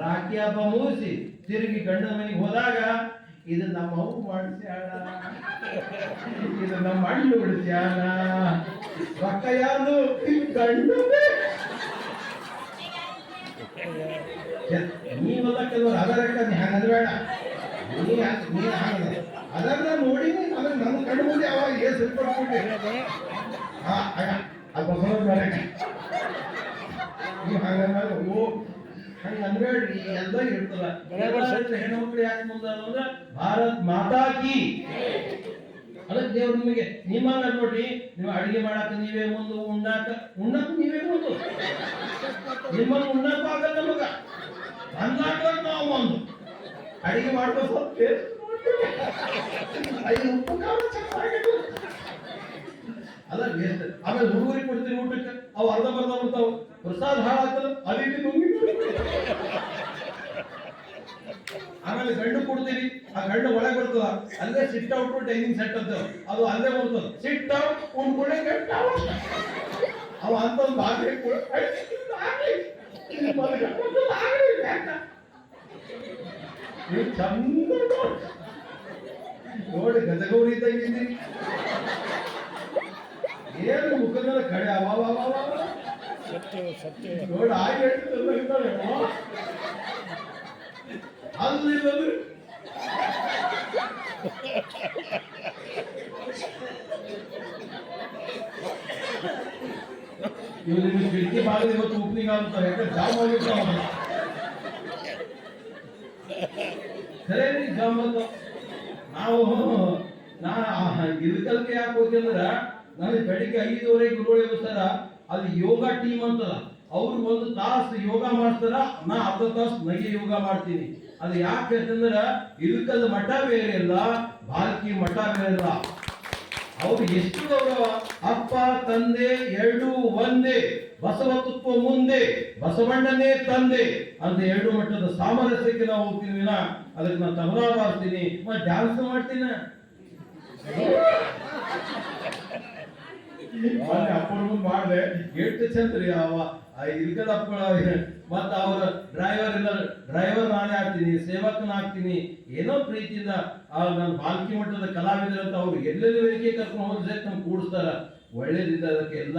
ರಾಖಿ ಹಬ್ಬ ಮುಗಿಸಿ ತಿರುಗಿ ಗಂಡನ ಮನೆಗೆ ಹೋದಾಗ, ಇದು ನಮ್ಮ ಅವು ಮಾಡಿಸ್ಯಾಳ ಇದು ನಮ್ಮ ಅಣ್ಣ. ಬಿಡಿಸ್ಯಾಳ ರೊಕ್ಕ ಯಾರು ಗಂಡು ನೀವೆಲ್ಲ ಕೆಲವರು ಅದರ ಹಂಗಂದ್ರೆ ಬೇಡ. ನೀ ನೀ ಹಂಗ ಅದನ್ನ ನೋಡಿ ಅದನ್ನ ನನ್ನ ಕಣ್ಣು ಮುಂದೆ ಅವಾಗ ಏಸು ಕೊಟ್ಬಿಟ್ಟೆ ಹಾ ಅದು ಬಸವ ಬೇರೆ. ನೀವು ಓ ಹಂಗ ಅನ್ಬೇಡ್ರಿ ಎಲ್ಲ ಇರ್ತದ ಹೆಣ್ಮಕ್ಳು ಯಾಕೆ ಮುಂದೆ ಭಾರತ್ ಮಾತಾ ಕಿ. ಅದಕ್ಕೆ ದೇವ್ರು ನಿಮಗೆ ನಿಮ್ಮಂಗ ನೋಡ್ರಿ ನೀವು ಅಡಿಗೆ ಮಾಡಾಕ ನೀವೇ ಮುಂದು ಉಣ್ಣಾಕ ಉಣ್ಣಕ್ ನೀವೇ ಮುಂದು. ನಿಮ್ಮನ್ನ ಉಣ್ಣಾಕ ಆಗಲ್ಲ ನಮಗ ಅಂದಾಕ ನಾವು ಒಂದು. ಅಡಿಗೆ ಮಾಡ್ಬೇಕು. ಐದು ಉಪ್ಪು ಅಲ್ಲ ಆಮೇಲೆ ಹುಡುಗರಿಗೆ ಕೊಡ್ತೀವಿ ಊಟಕ್ಕೆ? ಅವು ಅರ್ಧ ಬರ್ಧ ಬರ್ತಾವ. ಪ್ರಸಾದ ಹಾಳಾಗ್ತದ ಅದಕ್ಕೆ ನುಂಗಿ ಆಮೇಲೆ ಗಂಡು ಕೊಡ್ತೀವಿ ಆ ಗಂಡು ಒಳಗೆ ಬರ್ತದ. ಅಲ್ಲೇ ಸಿಟ್ ಔಟ್ ಡೈನಿಂಗ್ ಸೆಟ್ ಅಂತ. ಅದು ಅಲ್ಲೇ ಬರ್ತದ. ಸಿಟ್ ಔಟ್ ಉಂಡ್ಕೊಳ್ಳೆ ಗಂಟ ಅವ. ಅಂತ ಒಂದು ಬಾಗಿಲು ಕೂಡ ನೀವು ಚಂದ ನೋಡ್. ಗಜಗೌರಿ ಇದ್ದಂಗಿದ್ದೀರಿ ಏನು ಮುಖದ ಕಡೆ? ಅವ ನೋಡಿ ಆಗಿ ಹೇಳ್ತಿದ್ದ ಅಲ್ಲಿ ಬಂದ್ರೆ ಇವ್ರು ನಿಮ್ಗೆ ಕಿಟಕಿ ಬಾಗಿಲು ಇವತ್ತು ಓಪನಿಂಗ್ ಅಂತ ಯಾಕಂದ್ರೆ ಜಾಮ್ ಆಗಿರ್ತಾವ ಖರೆ ರೀ ಜಾಮ್ ನಾವು, ನಾ ಇದಕ್ಕಲ್ಕೆ ಯಾಕೆ ಹೋಗ್ತಂದ್ರ ನನಗೆ ಬೆಳಿಗ್ಗೆ ಐದುವರೆಗೆ ಗುರುಗಳು ಎಬ್ಬಿಸ್ತಾರ ಅಲ್ಲಿ ಯೋಗ ಟೀಮ್ ಅಂತದ. ಅವ್ರು ಒಂದು ತಾಸು ಯೋಗ ಮಾಡ್ತಾರ, ನಾ ಅರ್ಧ ತಾಸು ನಗೆ ಯೋಗ ಮಾಡ್ತೀನಿ. ಅದು ಯಾಕೆ ಅಂತಂದ್ರೆ ಇದಕ್ಕದ ಮಠ ಬೇರೆ ಇಲ್ಲ ಭಾರತೀಯ ಮಠ ಬೇರೆ ಇಲ್ಲ ಅವ್ರು ಎಷ್ಟು ಗೌರವ? ಅಪ್ಪ, ತಂದೆ, ಎರಡು, ಒಂದೇ ಬಸವತತ್ವ ಮುಂದೆ, ಬಸವಣ್ಣನೇ ತಂದೆ ಅಂತ ಎರಡು ಮಟ್ಟದ ಸಾಮರಸ್ಯಕ್ಕೆ ನಾವು ಹೋಗ್ತೀವಿ ಅದಕ್ಕೆ ನಾನು ತಬಲಾ ಮತ್ತೆ ಡ್ಯಾನ್ಸ್ ಮಾಡ್ತೀನ? ಮೊನ್ನೆ ಅಪ್ಪನ ಮುಂದೆ ಮಾಡಿದೆ. ಎಷ್ಟು ರೀ ಅವ. ಇಲ್ಕದ ಅಪ್ಪ ಮತ್ತ ಅವರ ಡ್ರೈವರ್ ಇಲ್ಲ ಡ್ರೈವರ್ ನಾನೇ ಆಗ್ತೀನಿ, ಸೇವಕನ ಆಗ್ತೀನಿ. ಏನೋ ಪ್ರೀತಿಯಿಂದ ನನ್ನ ಬಾಲ್ಕಿ ಮಟ್ಟದ ಕಲಾವಿದರಂತ ಅವ್ರು ಎಲ್ಲೆಲ್ಲಿ ವೇದಿಕೆ ಕರ್ಕೊಂಡು ಹೋದ್ರೆ ನಮ್ಗೆ ಕೂಡಿಸ್ತಾರ. ಒಳ್ಳೇದಿದ್ದ ಅದಕ್ಕೆ ಎಲ್ಲ